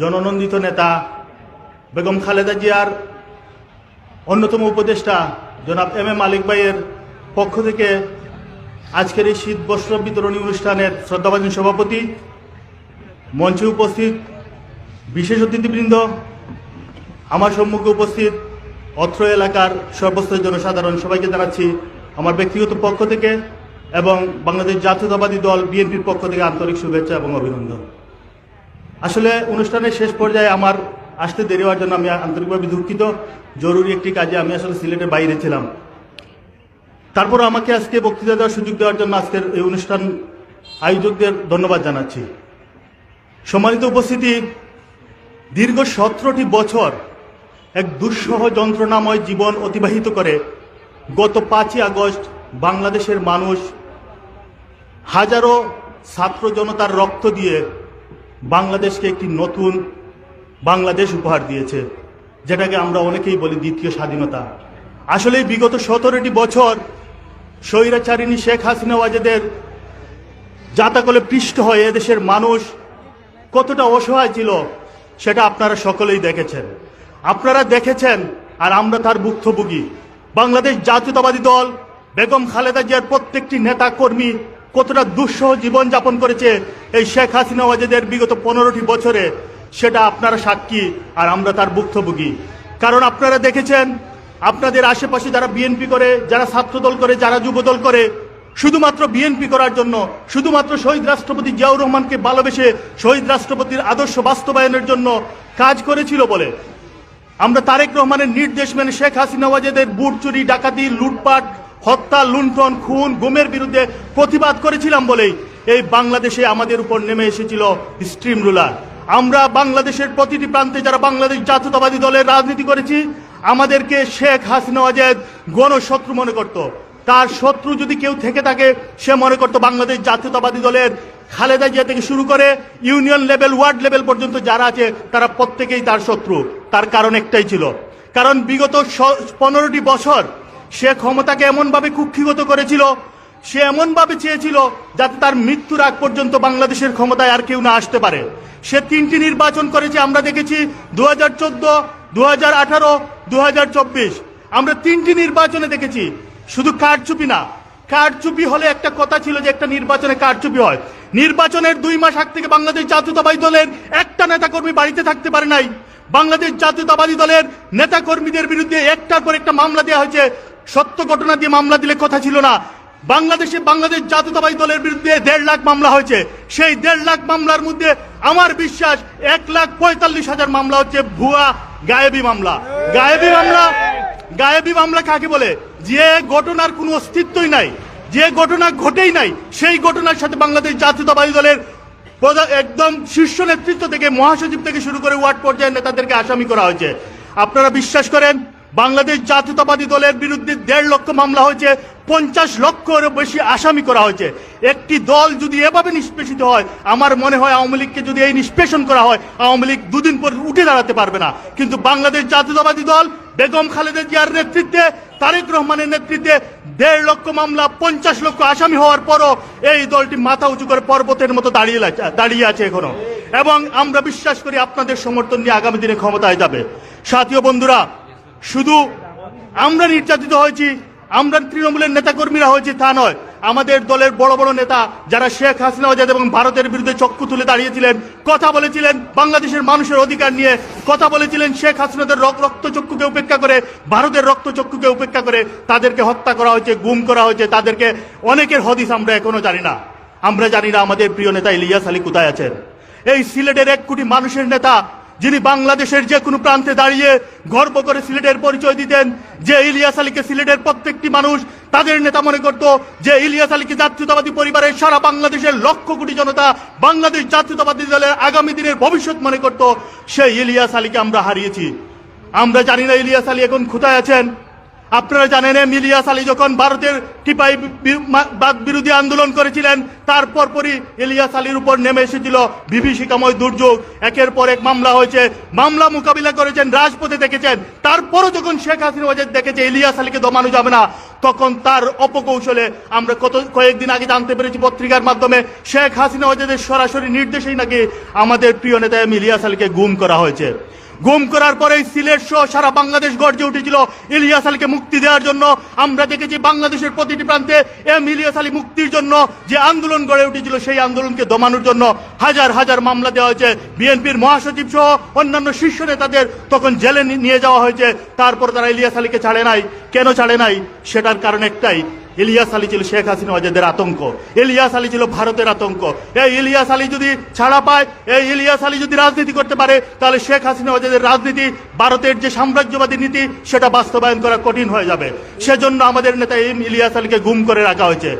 জননন্দিত নেতা বেগম খালেদা জিয়ার অন্যতম উপদেষ্টা জনাব এম এ মালিক ভাইয়ের পক্ষ থেকে আজকের এই শীত বস্ত্র বিতরণী অনুষ্ঠানের শ্রদ্ধাভাজন সভাপতি মঞ্চে উপস্থিত বিশেষ অতিথিবৃন্দ, আমার সম্মুখে উপস্থিত অত্র এলাকার সর্বস্তরের জনসাধারণ, সবাইকে জানাচ্ছি আমার ব্যক্তিগত পক্ষ থেকে এবং বাংলাদেশ জাতীয়তাবাদী দল, বিএনপির পক্ষ থেকে আন্তরিক শুভেচ্ছা এবং অভিনন্দন। আসলে অনুষ্ঠানের শেষ পর্যায়ে আমার আসতে দেরি হওয়ার জন্য আমি আন্তরিকভাবে দুঃখিত। জরুরি একটি কাজে আমি আসলে সিলেটের বাইরে ছিলাম। তারপর আমাকে আজকে বক্তৃতা দেওয়ার সুযোগ দেওয়ার জন্য আজকের এই অনুষ্ঠান আয়োজকদের ধন্যবাদ জানাচ্ছি। সম্মানিত উপস্থিতি, দীর্ঘ সতেরোটি বছর এক দুঃসহ যন্ত্রণাময় জীবন অতিবাহিত করে গত পাঁচই আগস্ট বাংলাদেশের মানুষ হাজারো ছাত্র জনতার রক্ত দিয়ে বাংলাদেশকে একটি নতুন বাংলাদেশ উপহার দিয়েছে, যেটাকে আমরা অনেকেই বলি দ্বিতীয় স্বাধীনতা। আসলে বিগত সতেরোটি বছর স্বৈরাচারিণী শেখ হাসিনা ওয়াজেদের জাতাকলে পৃষ্ঠ হয়ে এদেশের মানুষ কতটা অসহায় ছিল, সেটা আপনারা সকলেই দেখেছেন। আপনারা দেখেছেন, আর আমরা তার ভুক্তভোগী। বাংলাদেশ জাতীয়তাবাদী দল, বেগম খালেদা জিয়ার প্রত্যেকটি নেতা কর্মী কতটা দুঃসহ জীবনযাপন করেছে এই শেখ হাসিনা ওয়াজেদের বিগত পনেরোটি বছরে, সেটা আপনারা সাক্ষী আর আমরা তার ভুক্তভোগী। কারণ আপনারা দেখেছেন, আপনাদের আশেপাশে যারা বিএনপি করে, যারা ছাত্রদল করে, যারা যুবদল করে, শুধুমাত্র বিএনপি করার জন্য, শুধুমাত্র শহীদ রাষ্ট্রপতি জিয়াউর রহমানকে ভালোবেসে শহীদ রাষ্ট্রপতির আদর্শ বাস্তবায়নের জন্য কাজ করেছিল বলে। আমরা তারেক রহমানের নির্দেশ মেনে শেখ হাসিনা ওয়াজেদের বুট চুরি, ডাকাতি, লুটপাট হত্যা, লুণ্ঠন, খুন, গুমের বিরুদ্ধে প্রতিবাদ করেছিলাম বলেই এই বাংলাদেশে আমাদের উপর নেমে এসেছিল স্ট্রিম রুলার আমরা বাংলাদেশের প্রতিটি প্রান্তে যারা বাংলাদেশ জাতীয়তাবাদী দলের রাজনীতি করেছি, আমাদেরকে শেখ হাসিনা ওয়াজেদ গণশত্রু মনে করত। তার শত্রু যদি কেউ থেকে থাকে, সে মনে করতো বাংলাদেশ জাতীয়তাবাদী দলের খালেদা জিয়া থেকে শুরু করে ইউনিয়ন লেভেল, ওয়ার্ড লেভেল পর্যন্ত যারা আছে, তারা প্রত্যেকেই তার শত্রু। তার কারণ একটাই ছিল। কারণ বিগত পনেরোটি বছর সে ক্ষমতাকে এমনভাবে কুক্ষিগত করেছিল, সে এমনভাবে চেয়েছিল যাতে তার মৃত্যুর আগ পর্যন্ত বাংলাদেশের ক্ষমতায় আর কেউ না আসতে পারে। সে তিনটি নির্বাচন করেছে, আমরা দেখেছি দু হাজার চোদ্দ দু হাজার আঠারো দু হাজার চব্বিশ। আমরা তিনটি নির্বাচনে দেখেছি, শুধু কারচুপি না। কারচুপি হলে একটা কথা ছিল যে একটা নির্বাচনে কারচুপি হয়। নির্বাচনের দুই মাস আগ থেকে বাংলাদেশ জাতীয়তাবাদী দলের একটা নেতাকর্মী বাড়িতে থাকতে পারে নাই। বাংলাদেশ জাতীয়তাবাদী দলের নেতাকর্মীদের বিরুদ্ধে একটার পর একটা মামলা দেওয়া হয়েছে। সত্য ঘটনা দিয়ে মামলা দিলে কথা ছিল না। বাংলাদেশে বাংলাদেশ জাতীয়তাবাদী দলের বিরুদ্ধে দেড় লাখ মামলা হয়েছে। সেই দেড় লাখ মামলার মধ্যে আমার বিশ্বাস এক লাখ পঁয়তাল্লিশ হাজার মামলা হচ্ছে ভুয়া, গায়েবী মামলা। গায়েবী মামলা গায়েবী মামলা কাকে বলে? যে ঘটনার কোনো অস্তিত্বই নাই, যে ঘটনা ঘটেই নাই, সেই ঘটনার সাথে বাংলাদেশ জাতীয়তাবাদী দলের একদম শীর্ষ নেতৃত্ব থেকে, মহাসচিব থেকে শুরু করে ওয়ার্ড পর্যায়ের নেতাদেরকে আসামি করা হয়েছে। আপনারা বিশ্বাস করেন বাংলাদেশ জাতীয়তাবাদী দলের বিরুদ্ধে দেড় লক্ষ মামলা হয়েছে, পঞ্চাশ লক্ষেরও বেশি আসামি করা হয়েছে। একটি দল যদি এভাবে নিষ্পেষিত হয়, আমার মনে হয় আওয়ামী লীগকে যদি এই নিষ্পেষণ করা হয়, আওয়ামী লীগ দুদিন পর উঠে দাঁড়াতে পারবে না। কিন্তু বাংলাদেশ জাতীয়তাবাদী দল, বেগম খালেদা জিয়ার নেতৃত্বে, তারেক রহমানের নেতৃত্বে দেড় লক্ষ মামলা, পঞ্চাশ লক্ষ আসামি হওয়ার পরও এই দলটি মাথা উঁচু করে পর্বতের মতো দাঁড়িয়ে দাঁড়িয়ে আছে এখনও। এবং আমরা বিশ্বাস করি আপনাদের সমর্থন নিয়ে আগামী দিনে ক্ষমতায় যাবে। সাথীয় বন্ধুরা শুধু আমরা নির্যাতিত হয়েছি, আমরা তৃণমূলের নেতাকর্মীরা হয়েছি তা নয়। আমাদের দলের বড় বড় নেতা যারা শেখ হাসিনা ওয়াজেদ এবং ভারতের বিরুদ্ধে চক্ষু তুলে দাঁড়িয়েছিলেন, কথা বলেছিলেন বাংলাদেশের মানুষের অধিকার নিয়ে, কথা বলেছিলেন শেখ হাসিনাদের রক- রক্তচক্ষুকে উপেক্ষা করে, ভারতের রক্তচক্ষুকে উপেক্ষা করে তাদেরকে হত্যা করা হয়েছে, গুম করা হয়েছে, তাদেরকে অনেকের হদিস আমরা এখনও জানি না। আমরা জানি না আমাদের প্রিয় নেতা ইলিয়াস আলী কোথায় আছেন। এই সিলেটের এক কোটি মানুষের নেতা যিনি বাংলাদেশের যে কোনো প্রান্তে দাঁড়িয়ে গর্ব করে সিলেটের পরিচয় দিতেন, যে ইলিয়াস আলীকে সিলেটের প্রত্যেকটি মানুষ তাদের নেতা মনে করত, যে ইলিয়াস আলীকে জাতীয়তাবাদী পরিবারের সারা বাংলাদেশের লক্ষ কোটি জনতা বাংলাদেশ জাতীয়তাবাদী দলের আগামী দিনের ভবিষ্যৎ মনে করত, সেই ইলিয়াস আলীকে আমরা হারিয়েছি। আমরা জানি না ইলিয়াস আলী এখন কোথায় আছেন। আপনারা জানেন এম ইলিয়াস আলী যখন ভারতের টিপাই বাদ বিরোধী আন্দোলন করেছিলেন তারপর পরই ইলিয়াস আলীর উপর নেমে এসেছিল বিভীষিকাময় দুর্যোগ। একের পর এক মামলা হয়েছে। মামলা মোকাবিলা করেছেন, রাজপথে দেখেছেন। তারপরও যখন শেখ হাসিনা দেখেছে ইলিয়াস আলীকে দমানো যাবে না, তখন তার অপকৌশলে আমরা কত, কয়েকদিন আগে জানতে পেরেছি পত্রিকার মাধ্যমে, শেখ হাসিনা ওয়াজেদের সরাসরি নির্দেশেই নাকি আমাদের প্রিয় নেতা ইলিয়াস আলীকে গুম করা হয়েছে। গুম করার পরেই সিলেট সহ সারা বাংলাদেশ গর্জে উঠেছিল ইলিয়াস আলীকে মুক্তি দেওয়ার জন্য। আমরা দেখেছি বাংলাদেশের প্রতিটি প্রান্তে এম ইলিয়াস আলী মুক্তির জন্য যে আন্দোলন গড়ে উঠেছিল, সেই আন্দোলনকে দমানোর জন্য হাজার হাজার মামলা দেওয়া হয়েছে। বিএনপির মহাসচিব সহ অন্যান্য শীর্ষ নেতাদের তখন জেলে নিয়ে যাওয়া হয়েছে। তারপর তারা ইলিয়াস আলীকে ছাড়ে নাই। কেন ছাড়ে নাই? সেটার কারণ একটাই ইলিয়াস আলী ছিল শেখ হাসিনা ওয়াজেদের আতঙ্ক। ইলিয়াস আলী ছিল ভারতের আতঙ্ক। এই ইলিয়াস আলী যদি ছাড়া পায়, এই ইলিয়াস আলী যদি রাজনীতি করতে পারে, তাহলে শেখ হাসিনা ওয়াজেদের রাজনীতি, ভারতের যে সাম্রাজ্যবাদী নীতি, সেটা বাস্তবায়ন করা কঠিন হয়ে যাবে। সেজন্য আমাদের নেতা এম ইলিয়াস আলীকে গুম করে রাখা হয়েছে।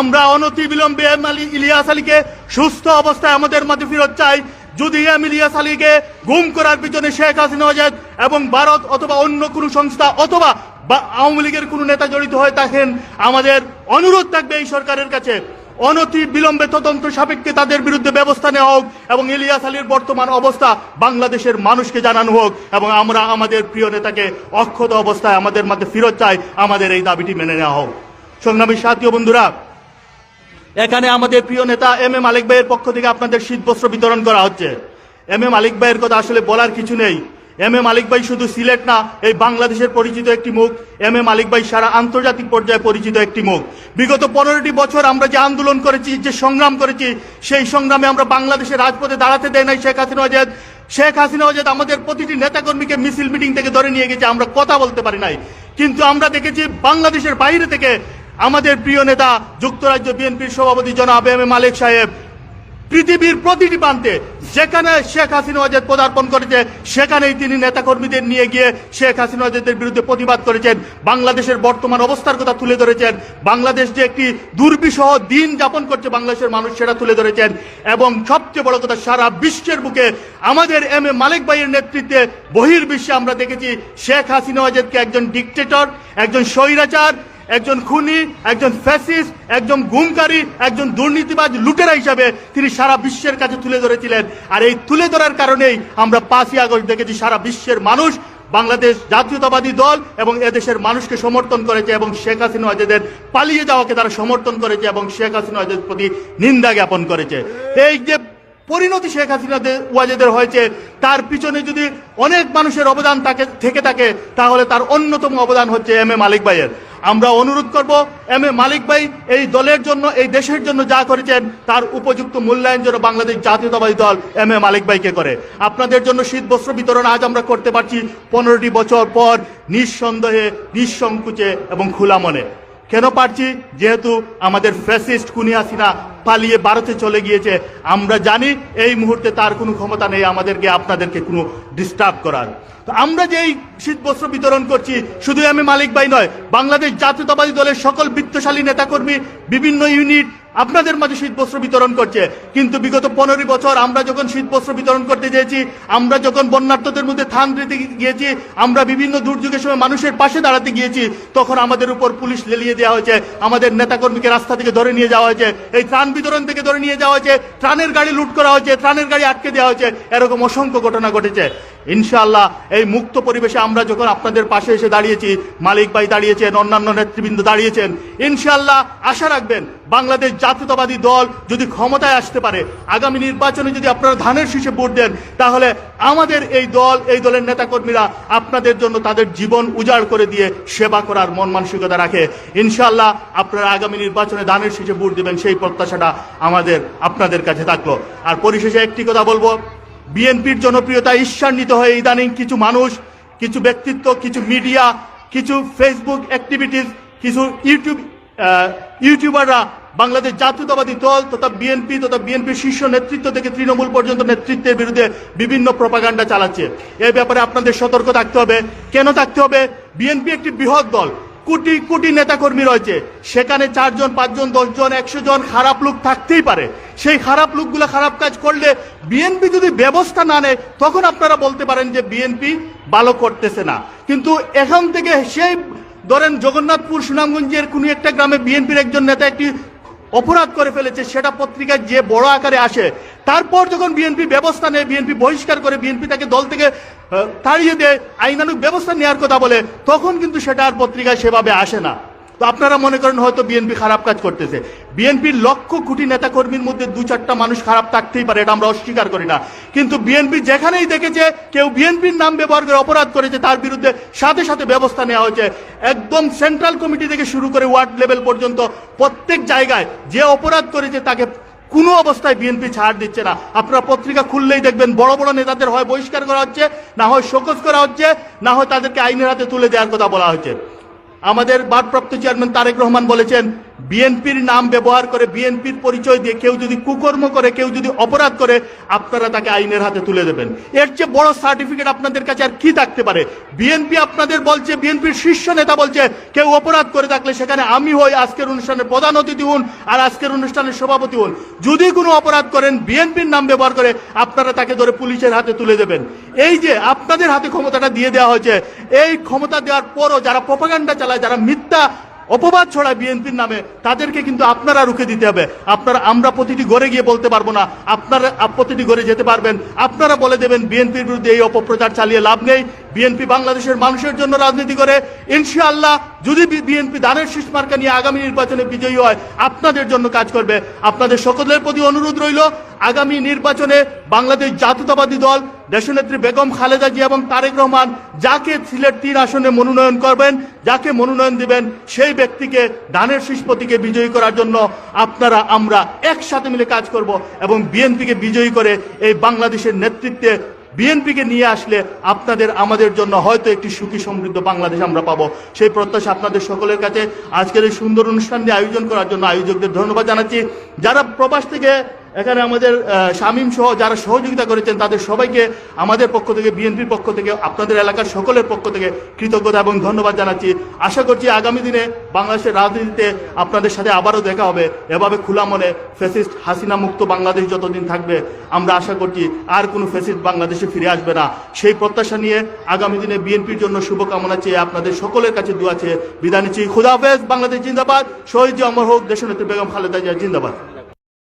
আমরা অনতি বিলম্বে এম আলী, ইলিয়াস আলীকে সুস্থ অবস্থায় আমাদের মাঝে ফেরত চাই। যদি এম ইলিয়াস আলীকে গুম করার পিছনে শেখ হাসিনা ওয়াজেদ এবং ভারত অথবা অন্য কোনো সংস্থা অথবা বা আওয়ামী লীগের কোনো নেতা জড়িত হয়ে থাকেন আমাদের অনুরোধ থাকবে এই সরকারের কাছে। অনতি বিলম্বে তদন্ত সাপেক্ষে তাদের বিরুদ্ধে ব্যবস্থা নেওয়া হোক এবং ইলিয়াস আলীর বর্তমান অবস্থা বাংলাদেশের মানুষকে জানানো হোক এবং আমরা আমাদের প্রিয় নেতাকে অক্ষত অবস্থায় আমাদের মধ্যে ফেরত চাই, আমাদের এই দাবিটি মেনে নেওয়া হোক। সংগ্রামী সাথী বন্ধুরা, এখানে আমাদের প্রিয় নেতা এম এ মালিক ভাইয়ের পক্ষ থেকে আপনাদের শীতবস্ত্র বিতরণ করা হচ্ছে। এম এ মালিক ভাইয়ের কথা আসলে বলার কিছু নেই। এম এ মালিক ভাই শুধু সিলেট না, এই বাংলাদেশের পরিচিত একটি মুখ। এম এ মালিক ভাই সারা আন্তর্জাতিক পর্যায়ে পরিচিত একটি মুখ। বিগত পনেরোটি বছর আমরা যে আন্দোলন করেছি, যে সংগ্রাম করেছি, সেই সংগ্রামে আমরা বাংলাদেশের রাজপথে দাঁড়াতে দেয় নাই শেখ হাসিনা ওয়াজেদ শেখ হাসিনা ওয়াজেদ আমাদের প্রতিটি নেতাকর্মীকে মিছিল মিটিং থেকে ধরে নিয়ে গেছে, আমরা কথা বলতে পারি নাই। কিন্তু আমরা দেখেছি বাংলাদেশের বাইরে থেকে আমাদের প্রিয় নেতা, যুক্তরাজ্য বিএনপির সভাপতি জনাব এম এ মালিক সাহেব পৃথিবীর প্রতিটি প্রান্তে যেখানে শেখ হাসিনা ওয়াজেদ পদার্পণ করেছে, সেখানেই তিনি নেতাকর্মীদের নিয়ে গিয়ে শেখ হাসিনা ওয়াজেদের বিরুদ্ধে প্রতিবাদ করেছেন। বাংলাদেশের বর্তমান অবস্থার কথা তুলে ধরেছেন। বাংলাদেশ যে একটি দুর্বিষহ দিন যাপন করছে বাংলাদেশের মানুষ, সেটা তুলে ধরেছেন। এবং সবচেয়ে বড় কথা, সারা বিশ্বের বুকে আমাদের এম এ মালিক ভাইয়ের নেতৃত্বে বহির্বিশ্বে আমরা দেখেছি শেখ হাসিনা ওয়াজেদকে একজন ডিকটেটর একজন স্বৈরাচার একজন খুনি, একজন ফ্যাসিস একজন গুমকারী, একজন দুর্নীতিবাজ লুটেরা হিসাবে তিনি সারা বিশ্বের কাছে তুলে ধরেছিলেন। আর এই তুলে ধরার কারণেই আমরা পাঁচই আগস্ট দেখেছি সারা বিশ্বের মানুষ বাংলাদেশ জাতীয়তাবাদী দল এবং এদেশের মানুষকে সমর্থন করেছে এবং শেখ হাসিনা ওয়াজেদের পালিয়ে যাওয়াকে তারা সমর্থন করেছে এবং শেখ হাসিনা ওয়াজেদের প্রতি নিন্দা জ্ঞাপন করেছে। এই যে পরিণতি শেখ হাসিনা ওয়াজেদের হয়েছে, তার পিছনে যদি অনেক মানুষের অবদান থাকে থেকে থাকে, তাহলে তার অন্যতম অবদান হচ্ছে এম এ মালিক ভাইয়ের। আমরা অনুরোধ করব এম এ মালিক ভাই এই দলের জন্য, এই দেশের জন্য যা করেছেন তার উপযুক্ত মূল্যায়ন যেন বাংলাদেশ জাতীয়তাবাদী দল এম এ মালিক ভাইকে করে। আপনাদের জন্য শীত বস্ত্র বিতরণ আজ আমরা করতে পারছি পনেরোটি বছর পর নিঃসন্দেহে, নিঃসংকোচে এবং খোলা মনে কেন পারছি? যেহেতু আমাদের ফ্যাসিস্ট কুনিয়াসিনা পালিয়ে ভারতে চলে গিয়েছে। আমরা জানি এই মুহূর্তে তার কোনো ক্ষমতা নেই, আমাদেরকে, আপনাদেরকে কোনো ডিস্টার্ব করার। তো আমরা যে এই শীত বস্ত্র বিতরণ করছি শুধু আমি মালিক ভাই নয়, বাংলাদেশ জাতীয়তাবাদী দলের সকল বিত্তশালী নেতাকর্মী, বিভিন্ন ইউনিট আপনাদের মাঝে শীত বস্ত্র বিতরণ করছে। কিন্তু বিগত পনেরো বছর আমরা যখন শীত বস্ত্র বিতরণ করতে চেয়েছি আমরা যখন বন্যার্থদের মধ্যে থান দিতে গিয়েছি, আমরা বিভিন্ন দুর্যোগের সময় মানুষের পাশে দাঁড়াতে গিয়েছি, তখন আমাদের উপর পুলিশ লেলিয়ে দেওয়া হয়েছে, আমাদের নেতাকর্মীকে রাস্তা থেকে ধরে নিয়ে যাওয়া হয়েছে, এই ত্রাণ বিতরণ থেকে ধরে নিয়ে যাওয়া হয়েছে, ত্রাণের গাড়ি লুট করা হয়েছে, ত্রাণের গাড়ি আটকে দেওয়া হয়েছে, এরকম অসংখ্য ঘটনা ঘটেছে। ইনশাআল্লাহ এই মুক্ত পরিবেশে আমরা যখন আপনাদের পাশে এসে দাঁড়িয়েছি, মালিক ভাই দাঁড়িয়েছেন, অন্যান্য নেতৃবৃন্দ দাঁড়িয়েছেন, ইনশাআল্লাহ আশা রাখবেন বাংলাদেশ জাতীয়তাবাদী দল যদি ক্ষমতায় আসতে পারে, আগামী নির্বাচনে যদি আপনারা ধানের শীষে ভোট দেন, তাহলে আমাদের এই দল, এই দলের নেতাকর্মীরা আপনাদের জন্য তাদের জীবন উজাড় করে দিয়ে সেবা করার মন মানসিকতা রাখে। ইনশাআল্লাহ আপনারা আগামী নির্বাচনে ধানের শীষে ভোট দেবেন, সেই প্রত্যাশাটা আমাদের, আপনাদের কাছে থাকল। আর পরিশেষে একটি কথা বলব বিএনপির জনপ্রিয়তা ঈর্ষান্বিত হয়ে ইদানিং কিছু মানুষ, কিছু ব্যক্তিত্ব, কিছু মিডিয়া, কিছু ফেসবুক অ্যাক্টিভিটিস, কিছু ইউটিউব ইউটিউবাররা বাংলাদেশ জাতীয়তাবাদী দল তথা বিএনপি তথা বিএনপির শীর্ষ নেতৃত্ব থেকে তৃণমূল পর্যন্ত নেতৃত্বের বিরুদ্ধে বিভিন্ন প্রপাগান্ডা চালাচ্ছে। এই ব্যাপারে আপনাদের সতর্ক থাকতে হবে। কেন থাকতে হবে? বিএনপি একটি বৃহৎ দল। কোটি কোটি নেতাকর্মী রয়েছে। সেখানে চারজন, পাঁচজন, দশজন একশো জন খারাপ লোক থাকতেই পারে। সেই খারাপ লোকগুলো খারাপ কাজ করলে বিএনপি যদি ব্যবস্থা না নেয়, তখন আপনারা বলতে পারেন যে বিএনপি ভালো করতেছে না। কিন্তু এখান থেকে সেই ধরেন জগন্নাথপুর, সুনামগঞ্জের কোনো একটা গ্রামে বিএনপির একজন নেতা একটি অপরাধ করে ফেলেছে, সেটা পত্রিকায় যে বড় আকারে আসে, তারপর যখন বিএনপি ব্যবস্থা নেয় বিএনপি বহিষ্কার করে বিএনপি তাকে দল থেকে তাড়িয়ে দেয় আইনানুক ব্যবস্থা নেওয়ার কথা বলে, তখন কিন্তু সেটা আর পত্রিকায় সেভাবে আসে না। তো আপনারা মনে করেন হয়তো বিএনপি খারাপ কাজ করতেছে। বিএনপির লক্ষ কোটি নেতা কর্মীর মধ্যে দু চারটা মানুষ খারাপ থাকতেই পারে, এটা আমরা অস্বীকার করি না। কিন্তু বিএনপি যেখানেই দেখেছে, কেউ বিএনপির নাম ব্যবহার করে অপরাধ করেছে, তার বিরুদ্ধে সাথে সাথে ব্যবস্থা নেওয়া হয়েছে। একদম সেন্ট্রাল কমিটি থেকে শুরু করে ওয়ার্ড লেভেল পর্যন্ত প্রত্যেক জায়গায় যে অপরাধ করেছে, তাকে কোনো অবস্থায় বিএনপি ছাড় দিচ্ছে না। আপনারা পত্রিকা খুললেই দেখবেন, বড় বড় নেতাদের হয় বহিষ্কার করা হচ্ছে, না হয় শোকজ করা হচ্ছে, না হয় তাদেরকে আইনের হাতে তুলে দেওয়ার কথা বলা হচ্ছে আমাদের ভারপ্রাপ্ত চেয়ারম্যান তারেক রহমান বলেছেন বিএনপির নাম ব্যবহার করে বিএনপির পরিচয় দিয়ে কেউ যদি কুকর্ম করে, কেউ যদি অপরাধ করে, আপনারা তাকে আইনের হাতে তুলে দেবেন। এর চেয়ে বড় সার্টিফিকেট আপনাদের কাছে আর কি থাকতে পারে? বিএনপি আপনাদের বলছে, বিএনপির শীর্ষ নেতা বলছে, কেউ অপরাধ করে থাকলে সেখানে আমি হই, আজকের অনুষ্ঠানের প্রধান অতিথি হন আর আজকের অনুষ্ঠানের সভাপতি হন। যদি কোনো অপরাধ করেন, বিএনপির নাম ব্যবহার করে আপনারা তাকে ধরে পুলিশের হাতে তুলে দেবেন। এই যে আপনাদের হাতে ক্ষমতাটা দিয়ে দেওয়া হয়েছে, এই ক্ষমতা দেওয়ার পরও যারা প্রপাগান্ডা চালায়, যারা মিথ্যা অপবাদ ছড়ায় বিএনপির নামে, তাদেরকে কিন্তু আপনারা রুখে দিতে হবে। আপনারা, আমরা প্রতিটি ঘরে গিয়ে বলতে পারব না, আপনারা প্রতিটি ঘরে যেতে পারবেন। আপনারা বলে দেবেন, বিএনপির বিরুদ্ধে এই অপপ্রচার চালিয়ে লাভ নেই। বিএনপি বাংলাদেশের মানুষের জন্য রাজনীতি করে। ইনশাআল্লাহ, যদি বিএনপি দানের শীষ মার্কা নিয়ে আগামী নির্বাচনে বিজয়ী হয়, আপনাদের জন্য কাজ করবে। আপনাদের সকলের প্রতি অনুরোধ রইল আগামী নির্বাচনে বাংলাদেশ জাতীয়তাবাদী দল, দেশনেত্রী বেগম খালেদা জিয়া এবং তারেক রহমান যাকে সিলেট তিন আসনে মনোনয়ন করবেন, যাকে মনোনয়ন দিবেন, সেই ব্যক্তিকে, ধানের শীষ প্রতীকে বিজয়ী করার জন্য আপনারা, আমরা একসাথে মিলে কাজ করব এবং বিএনপিকে বিজয়ী করে এই বাংলাদেশের নেতৃত্বে বিএনপিকে নিয়ে আসলে আপনাদের, আমাদের জন্য হয়তো একটি সুখী সমৃদ্ধ বাংলাদেশ আমরা পাবো। সেই প্রত্যাশা আপনাদের সকলের কাছে। আজকের এই সুন্দর অনুষ্ঠানটি আয়োজন করার জন্য আয়োজকদের ধন্যবাদ জানাচ্ছি। যারা প্রবাস থেকে এখানে আমাদের শামীম সহ যারা সহযোগিতা করেছেন, তাদের সবাইকে আমাদের পক্ষ থেকে, বিএনপির পক্ষ থেকে, আপনাদের এলাকার সকলের পক্ষ থেকে কৃতজ্ঞতা এবং ধন্যবাদ জানাচ্ছি। আশা করছি আগামী দিনে বাংলাদেশের রাজনীতিতে আপনাদের সাথে আবারও দেখা হবে। এভাবে খোলা মনে ফেসিস্ট হাসিনা মুক্ত বাংলাদেশ যতদিন থাকবে, আমরা আশা করছি আর কোনো ফেসিস্ট বাংলাদেশে ফিরে আসবে না। সেই প্রত্যাশা নিয়ে আগামী দিনে বিএনপির জন্য শুভকামনা চেয়ে আপনাদের সকলের কাছে দোয়া চেয়ে বিদায় নিচ্ছি। খুদাফেজ বাংলাদেশ জিন্দাবাদ। শহীদ অমর হোক, দেশনেত্রী বেগম খালেদা জিয়া, জিন্দাবাদ।